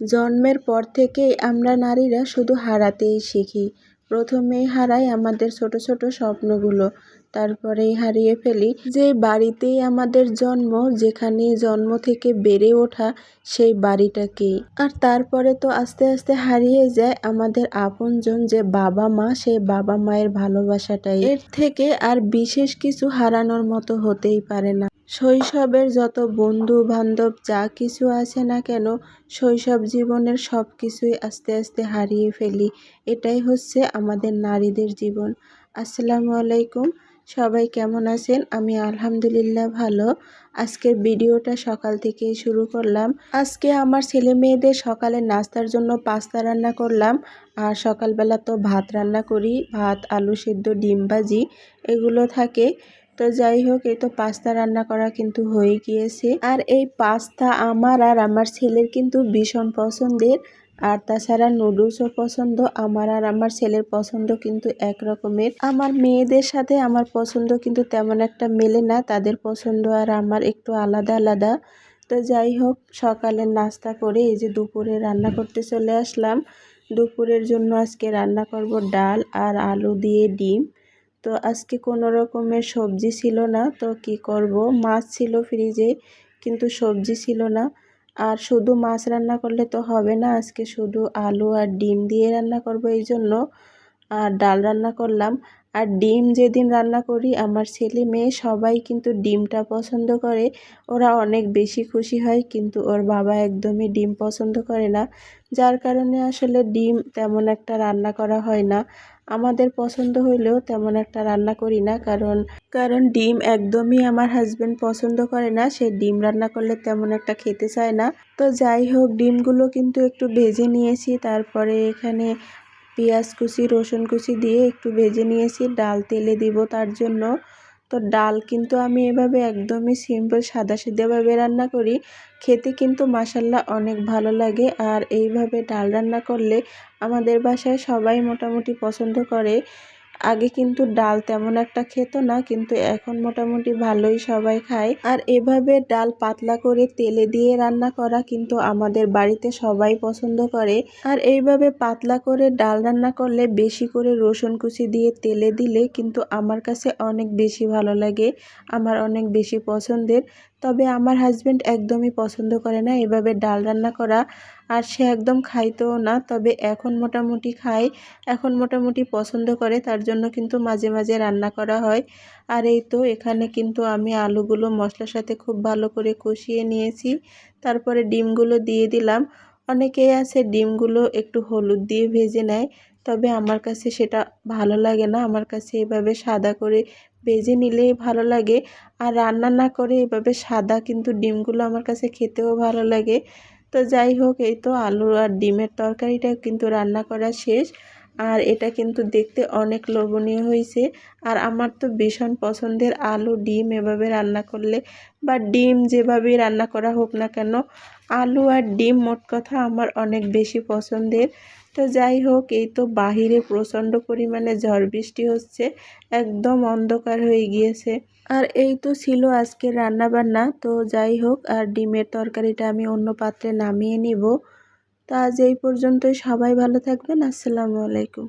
জন্মের পর থেকেই আমরা নারীরা শুধু হারাতেই শিখি। প্রথমেই হারাই আমাদের ছোট ছোট স্বপ্নগুলো, তারপরেই হারিয়ে ফেলি যে বাড়িতেই আমাদের জন্ম যেখানে জন্ম থেকে বেড়ে ওঠা সেই বাড়িটাকেই। আর তারপরে তো আস্তে আস্তে হারিয়ে যায় আমাদের আপনজন যে বাবা মা সেই বাবা মায়ের ভালোবাসাটাই। এর থেকে আর বিশেষ কিছু হারানোর মতো হতেই পারে না। শৈশবের যত বন্ধু বান্ধব যা কিছু আছে না কেন, শৈশব জীবনের সব কিছুই আস্তে আস্তে হারিয়ে ফেলি। এটাই হচ্ছে আমাদের নারীদের জীবন। আসসালামু আলাইকুম। সবাই কেমন আছেন? আমি আলহামদুলিল্লাহ ভালো। আজকের ভিডিওটা সকাল থেকেই শুরু করলাম। আজকে আমার ছেলে মেয়েদের সকালে নাস্তার জন্য পাস্তা রান্না করলাম। আর সকালবেলা তো ভাত রান্না করি। ভাত, আলু সেদ্ধ, ডিম ভাজি, এগুলো থাকে। তো যাই হোক, এই তো পাস্তা রান্না করা কিন্তু হয়ে গিয়েছে। আর এই পাস্তা আমার আর আমার ছেলের কিন্তু ভীষণ পছন্দের। আর তাছাড়া নুডলসও পছন্দ। আমার আর আমার ছেলের পছন্দ কিন্তু এক রকমের আমার মেয়েদের সাথে আমার পছন্দ কিন্তু তেমন একটা মেলে না। তাদের পছন্দ আর আমার একটু আলাদা আলাদা। তো যাই হোক, সকালের নাস্তা করে এই যে দুপুরে রান্না করতে চলে আসলাম। দুপুরের জন্য আজকে রান্না করব ডাল আর আলু দিয়ে ডিম। তো আজকে কোনো রকমের সবজি ছিল না, তো কি করব? মাছ ছিল ফ্রিজে কিন্তু সবজি ছিল না। আর শুধু মাছ রান্না করলে তো হবে না, আজকে শুধু আলু আর ডিম দিয়ে রান্না করব এই জন্য। আর ডাল রান্না করলাম। আর ডিম যেদিন রান্না করি, আমার ছেলে মেয়ে সবাই কিন্তু ডিমটা পছন্দ করে। ওরা অনেক বেশি খুশি হয়, কিন্তু ওর বাবা একদমই ডিম পছন্দ করে না। যার কারণে আসলে ডিম তেমন একটা রান্না করা হয় না। আমাদের পছন্দ হইলেও তেমন একটা রান্না করি না, কারণ কারণ ডিম একদমই আমার হাজব্যান্ড পছন্দ করে না। সে ডিম রান্না করলে তেমন একটা খেতে চায় না। তো যাই হোক, ডিমগুলো কিন্তু একটু ভেজে নিয়েছি। তারপরে এখানে পেঁয়াজ কুচি, রসুন কুচি দিয়ে একটু ভেজে নিয়েছি। ডাল তেলে দিব তার জন্য। তো ডাল কিন্তু আমি এভাবে একদমই সিম্পল সাদা সিধাভাবে রান্না করি। খেতে কিন্তু মাসাল্লা অনেক ভালো লাগে। আর এইভাবে ডাল রান্না করলে আমাদের বাসায় সবাই মোটামুটি পছন্দ করে। আগে কিন্তু ডাল তেমন একটা খেত না, কিন্তু এখন মোটামুটি ভালোই সবাই খায়। আর এভাবে ডাল পাতলা করে তেলে দিয়ে রান্না করা কিন্তু আমাদের বাড়িতে সবাই পছন্দ করে। আর এইভাবে পাতলা করে ডাল রান্না করলে বেশি করে রসুন কুচি দিয়ে তেলে দিলে কিন্তু আমার কাছে অনেক বেশি ভালো লাগে, আমার অনেক বেশি পছন্দের। তবে আমার হাজব্যান্ড একদমই পছন্দ করে না এভাবে ডাল রান্না করা। আর সে একদম খাইতেও না, তবে এখন মোটামুটি খায়, এখন মোটামুটি পছন্দ করে, তার জন্য কিন্তু মাঝে মাঝে রান্না করা হয়। আর এই তো এখানে কিন্তু আমি আলুগুলো মশলার সাথে খুব ভালো করে কষিয়ে নিয়েছি, তারপরে ডিমগুলো দিয়ে দিলাম। অনেকেই আছে ডিমগুলো একটু হলুদ দিয়ে ভেজে নেয় তবে আমার কাছে সেটা ভালো লাগে না। আমার কাছে এভাবে সাদা করে ভেজে নিলেই ভালো লাগে। আর রান্না না করে এভাবে সাদা কিন্তু ডিমগুলো আমার কাছে খেতেও ভালো লাগে। তো যাই হোক, এই তো আলু আর ডিমের তরকারিটা কিন্তু রান্না করা শেষ। আর এটা কিন্তু দেখতে অনেক লোভনীয় হয়েছে। আর আমার তো ভীষণ পছন্দের আলু, ডিম এভাবে রান্না করলে বা ডিম যেভাবেই রান্না করা হোক না কেন, আলু আর ডিম মোট কথা আমার অনেক বেশি পছন্দের। তো যাই হোক, এই তো বাহিরে প্রচণ্ড পরিমাণে ঝড় বৃষ্টি হচ্ছে, একদম অন্ধকার হয়ে গিয়েছে। আর এই তো ছিল আজকের রান্নাবান্না, তো যাই হোক, আর ডিমের তরকারিটা আমি অন্য পাত্রে নামিয়ে নিব। তো আজ এই পর্যন্তই, সবাই ভালো থাকবেন, আসসালামু আলাইকুম।